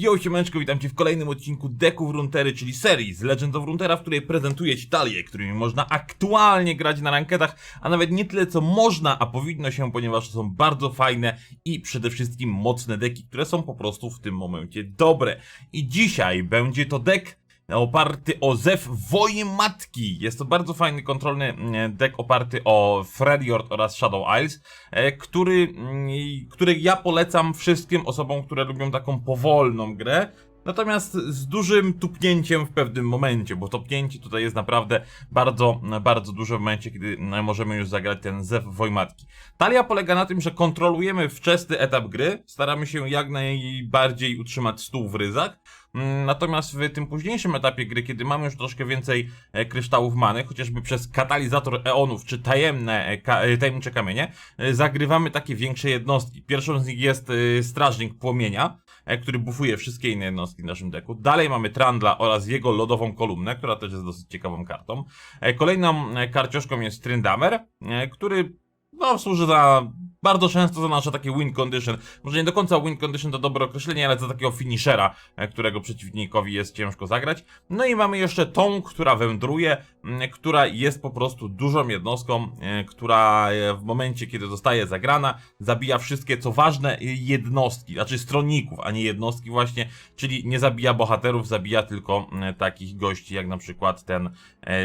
Yo, siemaneczko, witam Cię w kolejnym odcinku Deków Runtery, czyli serii z Legend of Runtera, w której prezentuję Ci talie, którymi można aktualnie grać na ranketach, a nawet nie tyle co można, a powinno się, ponieważ są bardzo fajne i przede wszystkim mocne deki, które są po prostu w tym momencie dobre. I dzisiaj będzie to dek oparty o Zew Wojmatki. Jest to bardzo fajny, kontrolny mm, deck oparty o Freljord oraz Shadow Isles, e, który, mm, który ja polecam wszystkim osobom, które lubią taką powolną grę. Natomiast z dużym tupnięciem w pewnym momencie, bo tupnięcie tutaj jest naprawdę bardzo, bardzo duże w momencie, kiedy mm, możemy już zagrać ten Zew Wojmatki. Talia polega na tym, że kontrolujemy wczesny etap gry, staramy się jak najbardziej utrzymać stół w ryzach, Mm, Natomiast w tym późniejszym etapie gry, kiedy mamy już troszkę więcej e, kryształów many, chociażby przez katalizator eonów czy tajemne, e, e, tajemnicze kamienie, e, zagrywamy takie większe jednostki. Pierwszą z nich jest e, strażnik płomienia, e, który bufuje wszystkie inne jednostki w naszym deku. Dalej mamy Trandla oraz jego lodową kolumnę, która też jest dosyć ciekawą kartą. E, Kolejną e, karcioszką jest Tryndamer, e, który no, służy za bardzo często za nasze takie win condition. Może nie do końca win condition to dobre określenie, ale za takiego finishera, e, którego przeciwnikowi jest ciężko zagrać. No i mamy jeszcze tą, która wędruje, która jest po prostu dużą jednostką, e, która e, w momencie, kiedy zostaje zagrana, zabija wszystkie, co ważne, jednostki, znaczy stronników, a nie jednostki właśnie, czyli nie zabija bohaterów, zabija tylko takich gości, jak na przykład ten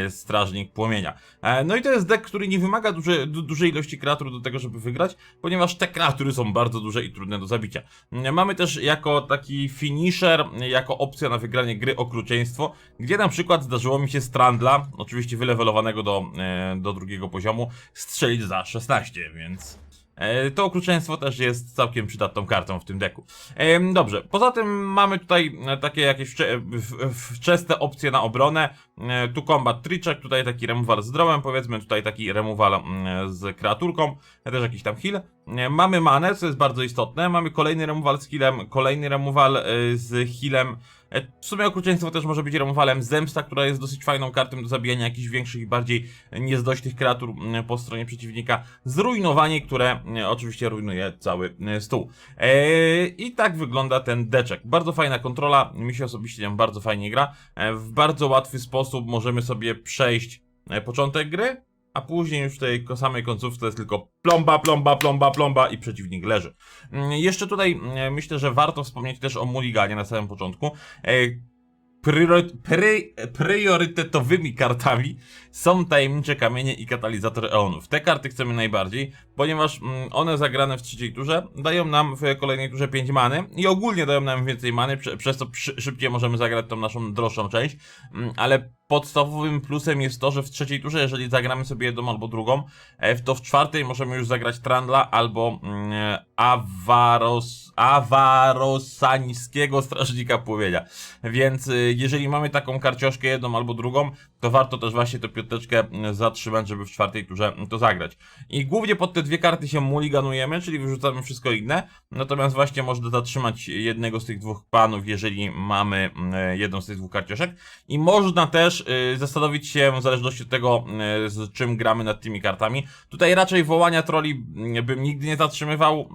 strażnik płomienia. No i to jest deck, który nie wymaga duże, du, dużej ilości kreatur do tego, żeby wygrać, ponieważ te kreatury są bardzo duże i trudne do zabicia. Mamy też jako taki finisher, jako opcja na wygranie gry okrucieństwo, gdzie na przykład zdarzyło mi się Strandla, oczywiście wylewelowanego do, e, do drugiego poziomu, strzelić za 16, więc... E, To okrucieństwo też jest całkiem przydatną kartą w tym deku. Em, Dobrze, poza tym mamy tutaj e, takie jakieś wczesne opcje na obronę. E, Tu combat triczek, tutaj taki removal z drawem, powiedzmy tutaj taki removal mm, z kreaturką, e, też jakiś tam heal. E, Mamy manę, co jest bardzo istotne, mamy kolejny removal z healem, kolejny removal e, z healem. E, W sumie okrucieństwo też może być removalem zemsta, która jest dosyć fajną kartą do zabijania jakichś większych i bardziej niezdośnych kreatur po stronie przeciwnika. Zrujnowanie, które e, oczywiście rujnuje cały e, stół. E, I tak wygląda ten deczek. Bardzo fajna kontrola, mi się osobiście nią bardzo fajnie gra. E, W bardzo łatwy sposób możemy sobie przejść e, początek gry, a później już w tej samej końcówce jest tylko plomba, plomba, plomba, plomba i przeciwnik leży. Mm, Jeszcze tutaj mm, myślę, że warto wspomnieć też o Mulliganie na samym początku. E, priorytetowymi kartami są tajemnicze kamienie i katalizator eonów. Te karty chcemy najbardziej, ponieważ mm, one zagrane w trzeciej turze dają nam w kolejnej turze 5 many i ogólnie dają nam więcej many, prze, przez co szybciej możemy zagrać tą naszą droższą część, ale podstawowym plusem jest to, że w trzeciej turze, jeżeli zagramy sobie jedną albo drugą, e, to w czwartej możemy już zagrać Trandla albo mm, Avaros, Avarosańskiego Strażnika Płomienia. Więc y, jeżeli mamy taką karcioszkę jedną albo drugą, to warto też właśnie tę piąteczkę mm, zatrzymać, żeby w czwartej turze mm, to zagrać. I głównie pod te dwie karty się mulliganujemy, czyli wyrzucamy wszystko inne, natomiast właśnie można zatrzymać jednego z tych dwóch panów, jeżeli mamy mm, jedną z tych dwóch karcioszek. I można też y, zastanowić się, w zależności od tego, y, z czym gramy nad tymi kartami. Tutaj raczej wołania troli mm, bym nigdy nie zatrzymywał,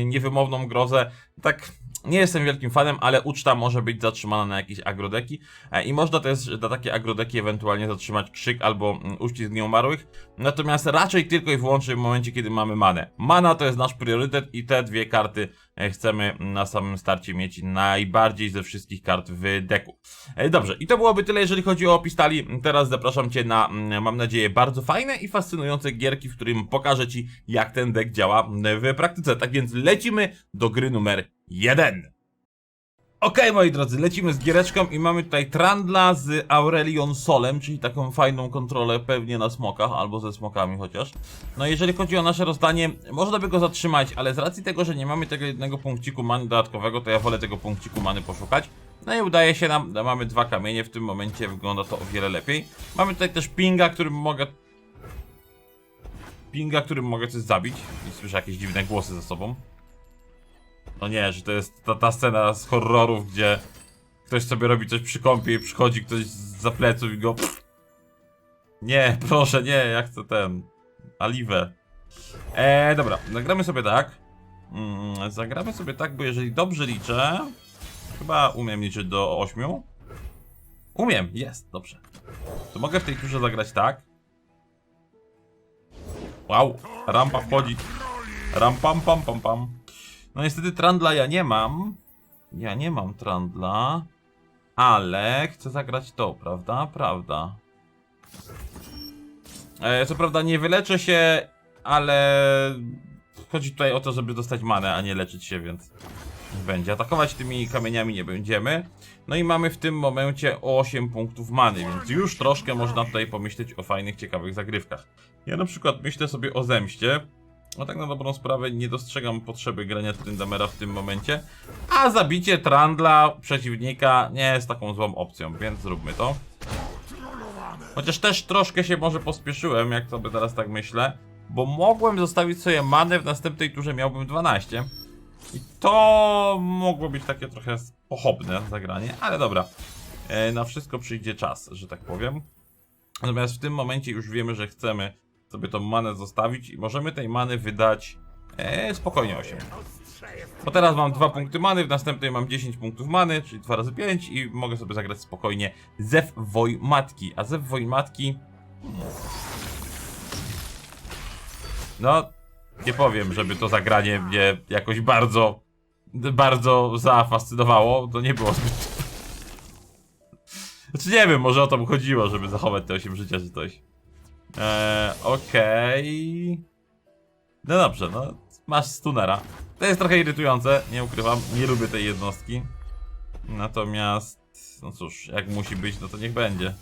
y, niewymowną grozę. Tak, nie jestem wielkim fanem, ale uczta może być zatrzymana na jakieś agrodeki e, i można też na takie agrodeki ewentualnie zatrzymać krzyk albo mm, uścisk nieumarłych, natomiast raczej tylko i wyłącznie w momencie, kiedy mamy manę. Mana to jest nasz priorytet i te dwie karty chcemy na samym starcie mieć najbardziej ze wszystkich kart w deku. E, Dobrze, i to byłoby tyle, jeżeli chodzi o opis talii. Teraz zapraszam Cię na, mm, mam nadzieję, bardzo fajne i fascynujące gierki, w którym pokażę Ci, jak ten deck działa w praktyce. Tak więc lecimy do gry numer 1. Okej, moi drodzy, lecimy z giereczką i mamy tutaj Trandla z Aurelion Solem, czyli taką fajną kontrolę pewnie na smokach, albo ze smokami chociaż. No jeżeli chodzi o nasze rozdanie, można by go zatrzymać, ale z racji tego, że nie mamy tego jednego punkciku many dodatkowego, to ja wolę tego punkciku many poszukać. No i udaje się nam, no, mamy dwa kamienie, w tym momencie wygląda to o wiele lepiej. Mamy tutaj też pinga, którym mogę... Pinga, którym mogę coś zabić słyszę jakieś dziwne głosy ze sobą. No nie, że to jest ta, ta scena z horrorów, gdzie ktoś sobie robi coś przy kąpie i przychodzi ktoś za pleców i go... Nie, proszę, nie, ja chcę ten... Aliwę. Eee, dobra, zagramy sobie tak. Mm, zagramy sobie tak, bo jeżeli dobrze liczę... Chyba umiem liczyć do 8. Umiem, jest, dobrze. To mogę w tej turze zagrać tak. Wow, rampa wchodzi. Ram pam pam pam pam. No niestety Trandla ja nie mam. Ja nie mam Trandla. Ale chcę zagrać to, prawda? Prawda. E, co prawda nie wyleczę się, ale chodzi tutaj o to, żeby dostać manę, a nie leczyć się, więc będzie. Atakować tymi kamieniami nie będziemy. No i mamy w tym momencie 8 punktów many, więc już troszkę można tutaj pomyśleć o fajnych, ciekawych zagrywkach. Ja na przykład myślę sobie o zemście. No tak na dobrą sprawę nie dostrzegam potrzeby grania Tryndamera w tym momencie. A zabicie Trandla przeciwnika nie jest taką złą opcją, więc zróbmy to. Chociaż też troszkę się może pospieszyłem, jak sobie teraz tak myślę. Bo mogłem zostawić sobie manę, w następnej turze miałbym 12. I to mogło być takie trochę pochopne zagranie, ale dobra. E, na wszystko przyjdzie czas, że tak powiem. Natomiast w tym momencie już wiemy, że chcemy sobie tą manę zostawić i możemy tej many wydać e, spokojnie 8. Bo teraz mam 2 punkty many, w następnej mam 10 punktów many, czyli 2 razy 5 i mogę sobie zagrać spokojnie Zew Woj Matki. A Zew Woj Matki... No, nie powiem, żeby to zagranie mnie jakoś bardzo, bardzo zafascynowało. To nie było zbyt... Znaczy nie wiem, może o to chodziło, żeby zachować te 8 życia czy coś. Eee, okej... No dobrze, no masz stunera. To jest trochę irytujące, nie ukrywam, nie lubię tej jednostki. Natomiast, no cóż, jak musi być, no to niech będzie.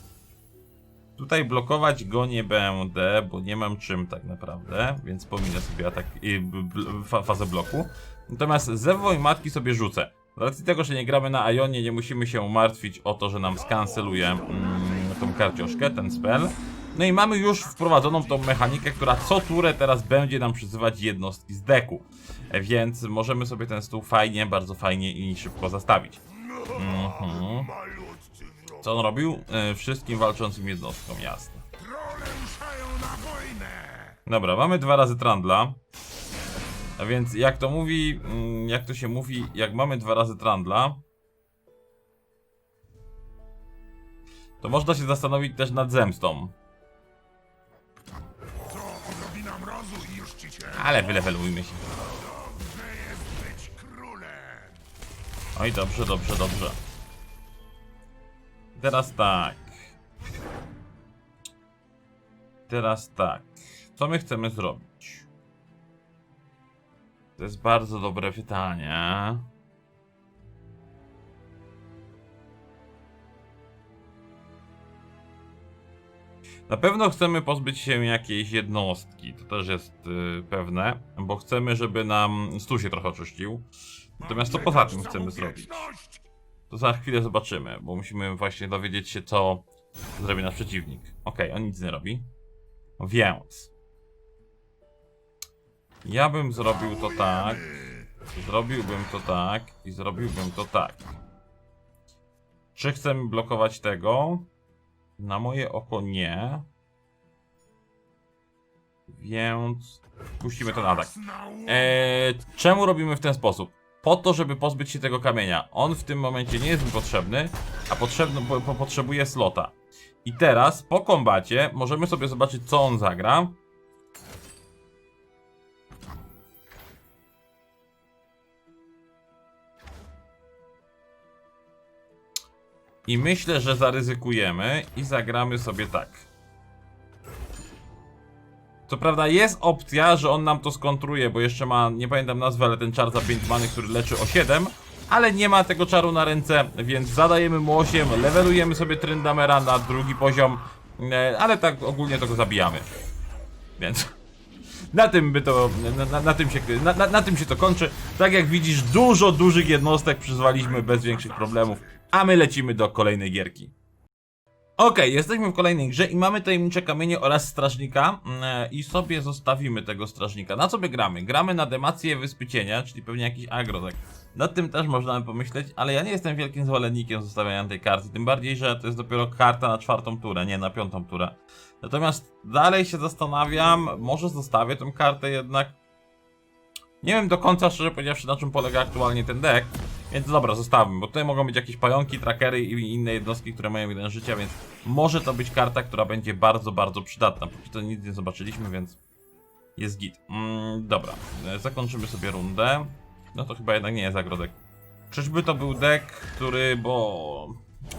Tutaj blokować go nie będę, bo nie mam czym tak naprawdę, więc pominę sobie atak b- fa fazę bloku. Natomiast Zewo i Matki sobie rzucę. Z racji tego, że nie gramy na Ionie, nie musimy się martwić o to, że nam skanceluje mm, tą karcioszkę, ten spell. No i mamy już wprowadzoną tą mechanikę, która co turę teraz będzie nam przyzywać jednostki z deku. E, Więc możemy sobie ten stół fajnie, bardzo fajnie i szybko zastawić. Mhm. Co on robił? E, wszystkim walczącym jednostkom, jasne. Dobra, mamy dwa razy Trandla. A więc jak to mówi, mm, jak to się mówi, jak mamy dwa razy Trandla, to można się zastanowić też nad zemstą. Ale wylewelujmy się. Oj, dobrze, dobrze, dobrze. Teraz tak. Teraz tak. Co my chcemy zrobić? To jest bardzo dobre pytanie. Na pewno chcemy pozbyć się jakiejś jednostki, to też jest y, pewne, bo chcemy, żeby nam stół się trochę oczyścił. Natomiast co poza tym chcemy zrobić? To za chwilę zobaczymy, bo musimy właśnie dowiedzieć się, co zrobi nasz przeciwnik. Okej, on nic nie robi. Więc. Ja bym zrobił to tak. Zrobiłbym to tak i zrobiłbym to tak. Czy chcemy blokować tego? Na moje oko nie. Więc puścimy to na tak. Eee, czemu robimy w ten sposób? Po to, żeby pozbyć się tego kamienia. On w tym momencie nie jest mi potrzebny, a potrzebny, po, po, potrzebuje slota. I teraz, po kombacie, możemy sobie zobaczyć, co on zagra. I myślę, że zaryzykujemy i zagramy sobie tak. Co prawda jest opcja, że on nam to skontruje, bo jeszcze ma, nie pamiętam nazwy, ale ten czar za 5 many, który leczy o 7, ale nie ma tego czaru na ręce, więc zadajemy mu 8, levelujemy sobie Tryndamera na drugi poziom, e, ale tak ogólnie to go zabijamy. Więc na tym by to, na, na, na tym się, na, na, na tym się to kończy. Tak jak widzisz, dużo dużych jednostek przyzwaliśmy bez większych problemów, a my lecimy do kolejnej gierki. Okej, jesteśmy w kolejnej grze i mamy tajemnicze kamienie oraz strażnika mm, e, i sobie zostawimy tego strażnika. Na co by gramy? Gramy na demację wyspy cienia, czyli pewnie jakiś agro, tak. Nad tym też można by pomyśleć, ale ja nie jestem wielkim zwolennikiem zostawiania tej karty, tym bardziej, że to jest dopiero karta na czwartą turę, nie na piątą turę. Natomiast dalej się zastanawiam, może zostawię tę kartę jednak. Nie wiem do końca, szczerze powiedziawszy, na czym polega aktualnie ten deck. Więc dobra, zostawmy, bo tutaj mogą być jakieś pająki, trackery i inne jednostki, które mają jeden życia, więc może to być karta, która będzie bardzo, bardzo przydatna. Póki to nic nie zobaczyliśmy, więc jest git. Mm, dobra, e, zakończymy sobie rundę. No to chyba jednak nie jest agrodek. Czyżby to był deck, który, bo...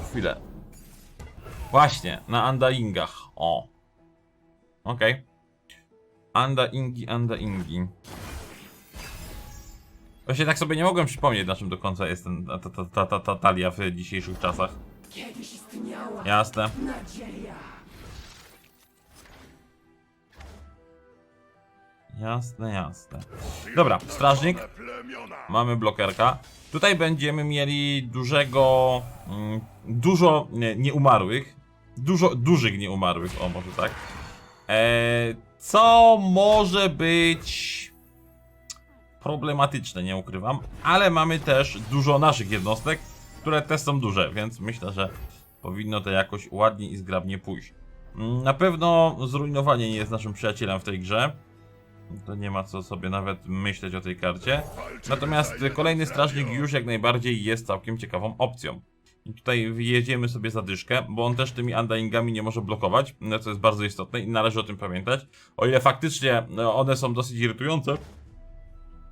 Chwilę. Właśnie, na Undyingach. O. Okej. Undyingi, Undyingi. Właśnie tak sobie nie mogłem przypomnieć, na czym do końca jest ten, ta, ta, ta, ta, ta talia w dzisiejszych czasach. Kiedyś istniała Jasne. nadzieja. Jasne, jasne. Dobra, strażnik. Mamy blokerka. Tutaj będziemy mieli dużego. Mm, dużo nie, nieumarłych. Dużo dużych nieumarłych, o może tak. E, co może być problematyczne, nie ukrywam. Ale mamy też dużo naszych jednostek, które też są duże, więc myślę, że powinno to jakoś ładnie i zgrabnie pójść. Mm, Na pewno zrujnowanie nie jest naszym przyjacielem w tej grze. To nie ma co sobie nawet myśleć o tej karcie. Natomiast kolejny strażnik już jak najbardziej jest całkiem ciekawą opcją. I tutaj jedziemy sobie za dyszkę, bo on też tymi undyingami nie może blokować, co jest bardzo istotne i należy o tym pamiętać. O ile faktycznie one są dosyć irytujące,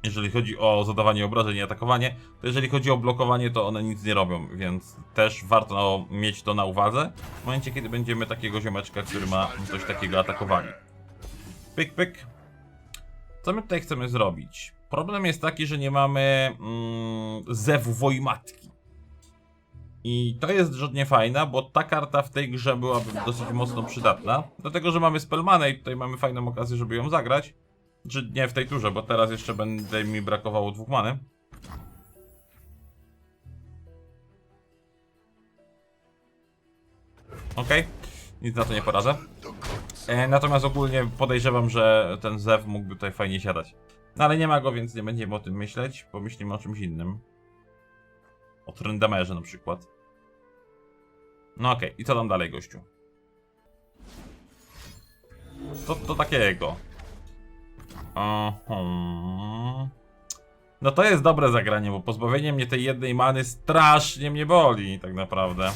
jeżeli chodzi o zadawanie obrażeń i atakowanie, to jeżeli chodzi o blokowanie, to one nic nie robią, więc też warto mieć to na uwadze w momencie, kiedy będziemy takiego ziomeczka, który ma coś takiego atakowanie. Pyk, pyk. Co my tutaj chcemy zrobić? Problem jest taki, że nie mamy mm, zewu Wojmatki. I to jest rzecz niefajna, bo ta karta w tej grze byłaby dosyć mocno przydatna. Dlatego, że mamy Spellmanę i tutaj mamy fajną okazję, żeby ją zagrać. Czy nie w tej turze, bo teraz jeszcze będzie mi brakowało dwóch many. Okej, nic na to nie poradzę. E, natomiast ogólnie podejrzewam, że ten zew mógłby tutaj fajnie siadać. No ale nie ma go, więc nie będziemy o tym myśleć. Pomyślimy o czymś innym. O Tryndamerze na przykład. No okej, i co tam dalej, gościu? To, to takiego. No to jest dobre zagranie, bo pozbawienie mnie tej jednej many strasznie mnie boli, tak naprawdę.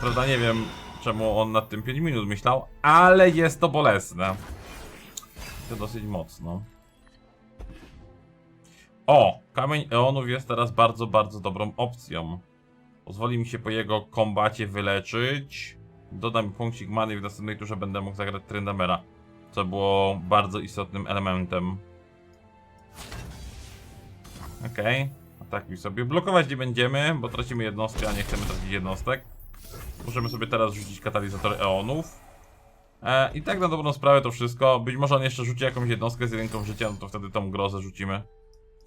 Prawda, nie wiem czemu on nad tym 5 minut myślał, ale jest to bolesne. To dosyć mocno. O! Kamień Eonów jest teraz bardzo, bardzo dobrą opcją. Pozwoli mi się po jego kombacie wyleczyć. Doda mi punkcik many w następnej turze będę mógł zagrać Tryndamera. Co było bardzo istotnym elementem. Okej. Atakuj sobie. Blokować nie będziemy, bo tracimy jednostkę, a nie chcemy tracić jednostek. Możemy sobie teraz rzucić katalizator Eonów. E, I tak na dobrą sprawę to wszystko. Być może on jeszcze rzuci jakąś jednostkę z jedynką życia, no to wtedy tą grozę rzucimy.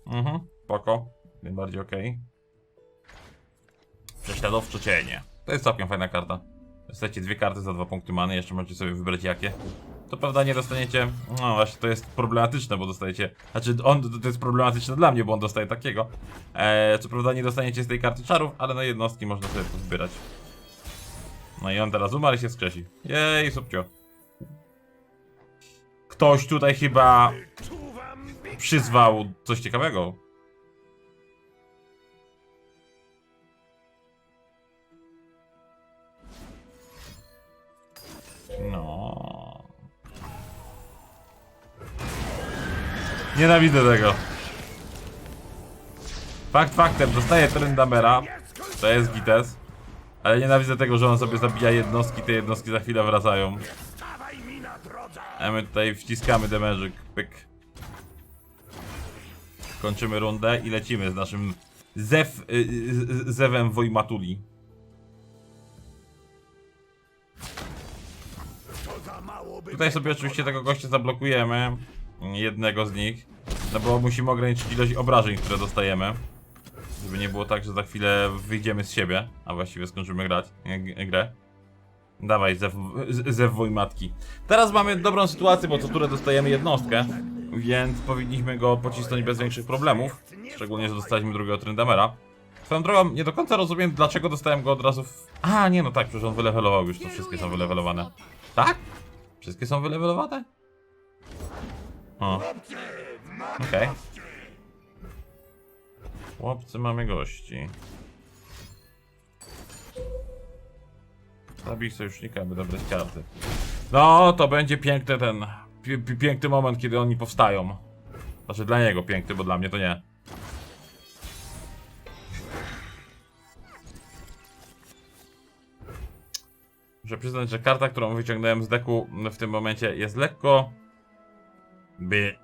Mhm, spoko. Najbardziej okej. Prześladowcze cienie. To jest całkiem fajna karta. Dostajecie dwie karty za dwa punkty many, jeszcze możecie sobie wybrać jakie. To prawda nie dostaniecie, no właśnie to jest problematyczne, bo dostajecie, znaczy on, to, jest problematyczne dla mnie, bo on dostaje takiego. Eee, co prawda nie dostaniecie z tej karty czarów, ale na jednostki można sobie pozbierać. No i on teraz umarł i się skrzesi. Jej, subcio. Ktoś tutaj chyba przyzwał coś ciekawego. Nienawidzę tego. Fakt faktem, dostaję Trendamera. To jest Gites. Ale nienawidzę tego, że on sobie zabija jednostki, te jednostki za chwilę wracają. A my tutaj wciskamy demerzyk, pyk. Kończymy rundę i lecimy z naszym zew, y, y, zewem Wojmatuli. Tutaj sobie oczywiście tego gościa zablokujemy. Jednego z nich. No bo musimy ograniczyć ilość obrażeń, które dostajemy. Żeby nie było tak, że za chwilę wyjdziemy z siebie, a właściwie skończymy grać grę. Dawaj, zew, zew Wojmatki. Teraz mamy dobrą sytuację, bo co turę dostajemy jednostkę, więc powinniśmy go pocisnąć bez większych problemów. Szczególnie, że dostaliśmy drugiego Tryndamera. Swoją drogą, nie do końca rozumiem, dlaczego dostałem go od razu w... A, nie, no tak, przecież on wylewelował już, to wszystkie są wylewelowane. Tak? Wszystkie są wylewelowane? O. Okej. Chłopcy, mamy gości. Zabij sojusznika, aby dobrać karty. No, to będzie piękny ten... Pi pi piękny moment, kiedy oni powstają. Znaczy dla niego piękny, bo dla mnie to nie. Muszę przyznać, że karta, którą wyciągnąłem z deku w tym momencie jest lekko... by...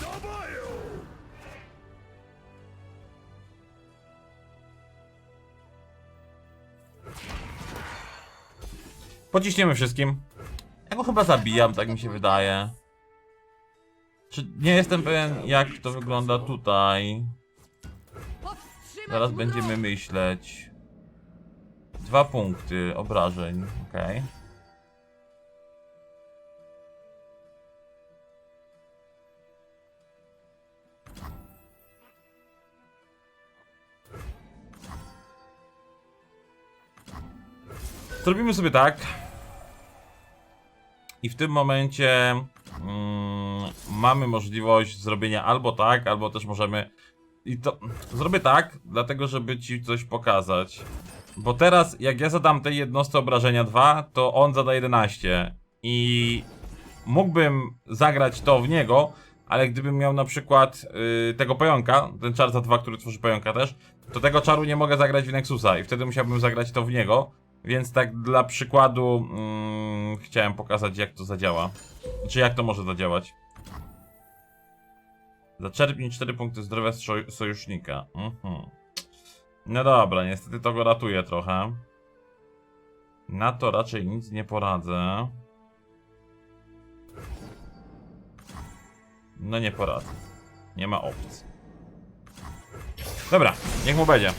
Do boju! Pociśniemy wszystkim. Ja go chyba zabijam, tak mi się wydaje. Czy nie jestem pewien, jak to wygląda tutaj. Zaraz będziemy myśleć. Dwa punkty obrażeń, okej. Zrobimy sobie tak. I w tym momencie mamy możliwość zrobienia albo tak, albo też możemy. I to zrobię tak, dlatego żeby ci coś pokazać. Bo teraz, jak ja zadam tej jednostce obrażenia 2, to on zada 11. I mógłbym zagrać to w niego, ale gdybym miał na przykład yy, tego pająka, ten czar za 2, który tworzy pająka też, to tego czaru nie mogę zagrać w Nexusa i wtedy musiałbym zagrać to w niego. Więc tak dla przykładu mm, chciałem pokazać jak to zadziała. Czy jak to może zadziałać. Zaczerpnij 4 punkty zdrowia z sojusznika. Mhm. No dobra, niestety to go ratuje trochę. Na to raczej nic nie poradzę. No nie poradzę. Nie ma opcji. Dobra, niech mu będzie.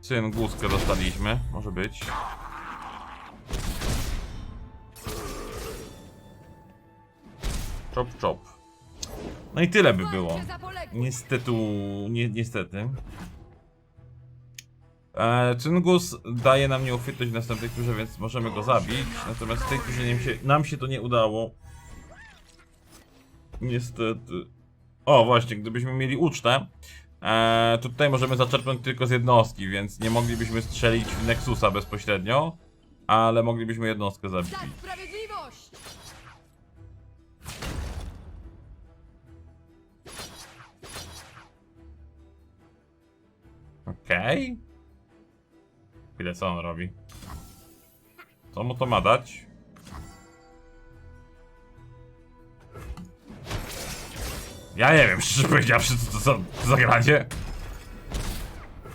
Syn guzkę dostaliśmy, może być. Chop chop. No i tyle by było. Niestety, ni niestety. E, Cyngus daje nam nieuchwytność w następnej turze, więc możemy go zabić. Natomiast w tej turze nam się, nam się to nie udało. Niestety. O, właśnie, gdybyśmy mieli ucztę, e, to tutaj możemy zaczerpnąć tylko z jednostki, więc nie moglibyśmy strzelić w Nexusa bezpośrednio, ale moglibyśmy jednostkę zabić. Okej. Chwilę, co on robi? Co mu to ma dać? Ja nie wiem, szczerze powiedziawszy, co to za zagranie.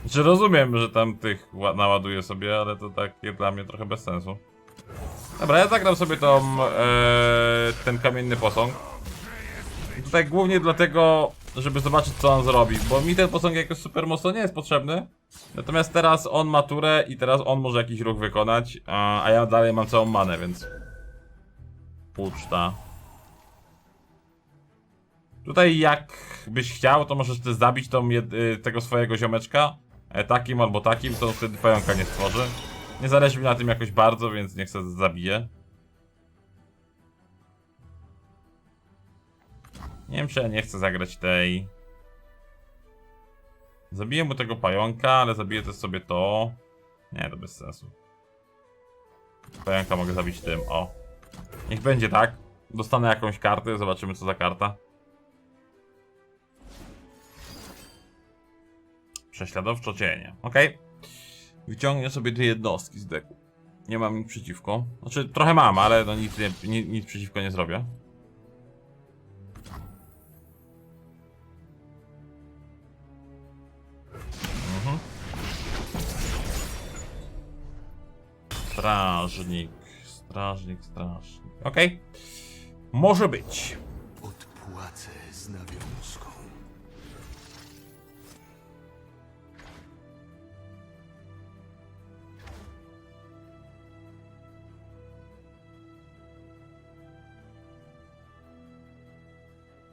Czy rozumiem, że tam tych ła- naładuje sobie, ale to takie dla mnie trochę bez sensu. Dobra, ja zagram sobie tą, e, ten kamienny posąg. Tutaj głównie dlatego, żeby zobaczyć co on zrobi, bo mi ten posąg jakoś super mocno nie jest potrzebny. Natomiast teraz on ma turę i teraz on może jakiś ruch wykonać, a, ja dalej mam całą manę, więc... Uczta. Tutaj jak byś chciał, to możesz też zabić tą y, tego swojego ziomeczka e, takim albo takim, to wtedy pająka nie stworzy. Nie zależy mi na tym jakoś bardzo, więc niech se zabije. Nie wiem, czy ja nie chcę zagrać tej. Zabiję mu tego pająka, ale zabiję też sobie to. Nie, to bez sensu. Pająka mogę zabić tym, o. Niech będzie tak. Dostanę jakąś kartę, zobaczymy co za karta. Prześladowczo cienie, okej. Wyciągnie sobie dwie jednostki z deku. Nie mam nic przeciwko. Znaczy, trochę mam, ale no nic, nie, ni- nic przeciwko nie zrobię. Strażnik, strażnik, strażnik. Okej. Może być. Odpłacę z nawiązką.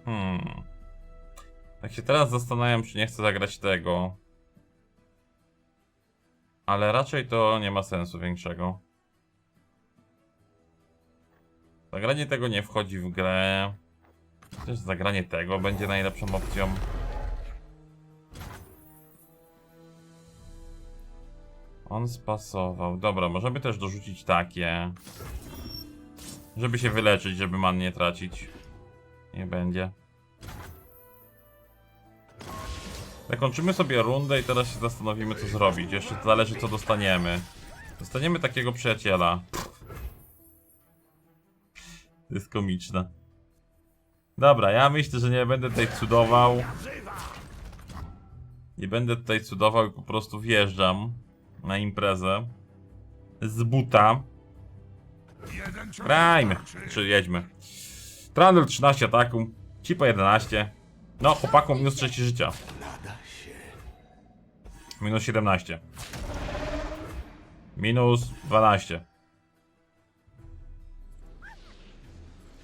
Hmm. Tak się teraz zastanawiam, czy nie chcę zagrać tego. Ale raczej to nie ma sensu większego. Zagranie tego nie wchodzi w grę. Też zagranie tego będzie najlepszą opcją. On spasował. Dobra, możemy też dorzucić takie. Żeby się wyleczyć, żeby man nie tracić. Nie będzie. Zakończymy sobie rundę i teraz się zastanowimy co zrobić. Jeszcze zależy co dostaniemy. Dostaniemy takiego przyjaciela. To jest komiczne. Dobra, ja myślę, że nie będę tutaj cudował. Nie będę tutaj cudował i po prostu wjeżdżam na imprezę. Z buta. Grajmy, czy jedźmy. Trundle 13 ataku, Cipa 11. No, chłopakom minus 3 życia. Minus 17. Minus 12.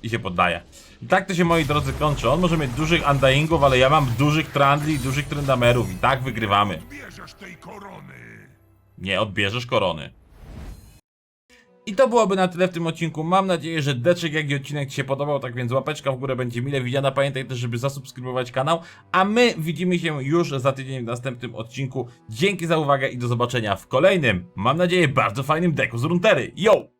I się poddaje. I tak to się moi drodzy kończy. On może mieć dużych undyingów, ale ja mam dużych trandli i dużych trendamerów. I tak wygrywamy. Nie odbierzesz korony. I to byłoby na tyle w tym odcinku. Mam nadzieję, że deczek jak i odcinek Ci się podobał, tak więc łapeczka w górę będzie mile widziana. Pamiętaj też, żeby zasubskrybować kanał, a my widzimy się już za tydzień w następnym odcinku. Dzięki za uwagę i do zobaczenia w kolejnym, mam nadzieję, bardzo fajnym deku z Runtery. Yo!